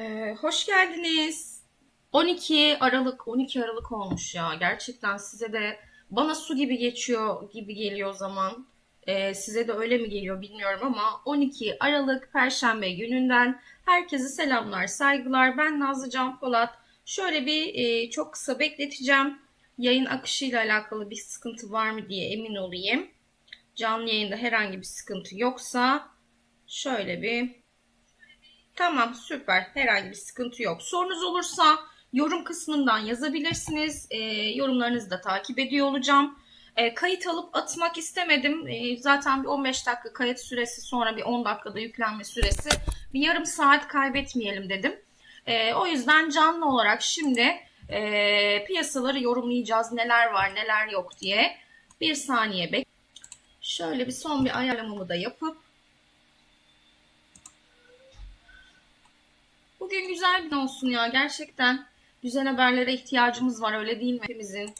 Ee, hoş geldiniz. 12 Aralık, 12 Aralık olmuş ya. Gerçekten size de bana su gibi geçiyor gibi geliyor zaman. Ee, size de öyle mi geliyor bilmiyorum ama 12 Aralık Perşembe gününden herkese selamlar, saygılar. Ben Nazlı Can Polat. Şöyle bir e, çok kısa bekleteceğim. Yayın akışıyla alakalı bir sıkıntı var mı diye emin olayım. Canlı yayında herhangi bir sıkıntı yoksa şöyle bir Tamam süper. Herhangi bir sıkıntı yok. Sorunuz olursa yorum kısmından yazabilirsiniz. E, yorumlarınızı da takip ediyor olacağım. E, kayıt alıp atmak istemedim. E, zaten bir 15 dakika kayıt süresi sonra bir 10 dakikada yüklenme süresi. Bir yarım saat kaybetmeyelim dedim. E, o yüzden canlı olarak şimdi e, piyasaları yorumlayacağız. Neler var neler yok diye. Bir saniye bek. Şöyle bir son bir ayarlamamı da yapıp Bugün güzel bir gün olsun ya gerçekten. Güzel haberlere ihtiyacımız var öyle değil mi hepimizin?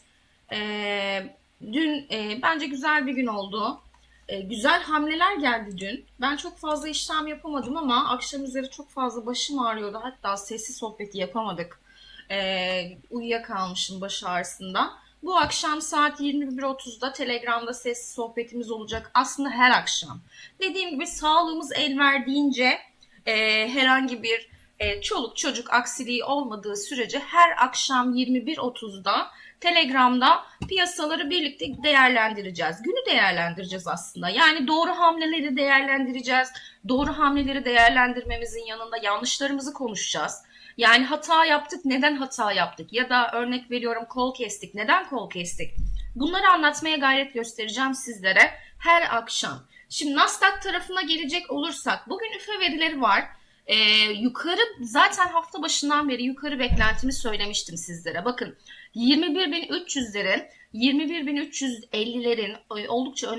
Ee, dün e, bence güzel bir gün oldu. Ee, güzel hamleler geldi dün. Ben çok fazla işlem yapamadım ama akşam üzeri çok fazla başım ağrıyordu. Hatta sessiz sohbeti yapamadık. Ee, uyuyakalmışım baş ağrısından. Bu akşam saat 21.30'da Telegram'da sessiz sohbetimiz olacak. Aslında her akşam. Dediğim gibi sağlığımız el verdiğince e, herhangi bir e, çoluk çocuk aksiliği olmadığı sürece her akşam 21.30'da Telegram'da piyasaları birlikte değerlendireceğiz. Günü değerlendireceğiz aslında. Yani doğru hamleleri değerlendireceğiz. Doğru hamleleri değerlendirmemizin yanında yanlışlarımızı konuşacağız. Yani hata yaptık, neden hata yaptık? Ya da örnek veriyorum kol kestik, neden kol kestik? Bunları anlatmaya gayret göstereceğim sizlere her akşam. Şimdi Nasdaq tarafına gelecek olursak bugün üfe verileri var. Ee, yukarı zaten hafta başından beri yukarı beklentimi söylemiştim sizlere. Bakın 21.300'lerin 21.350'lerin oldukça önemli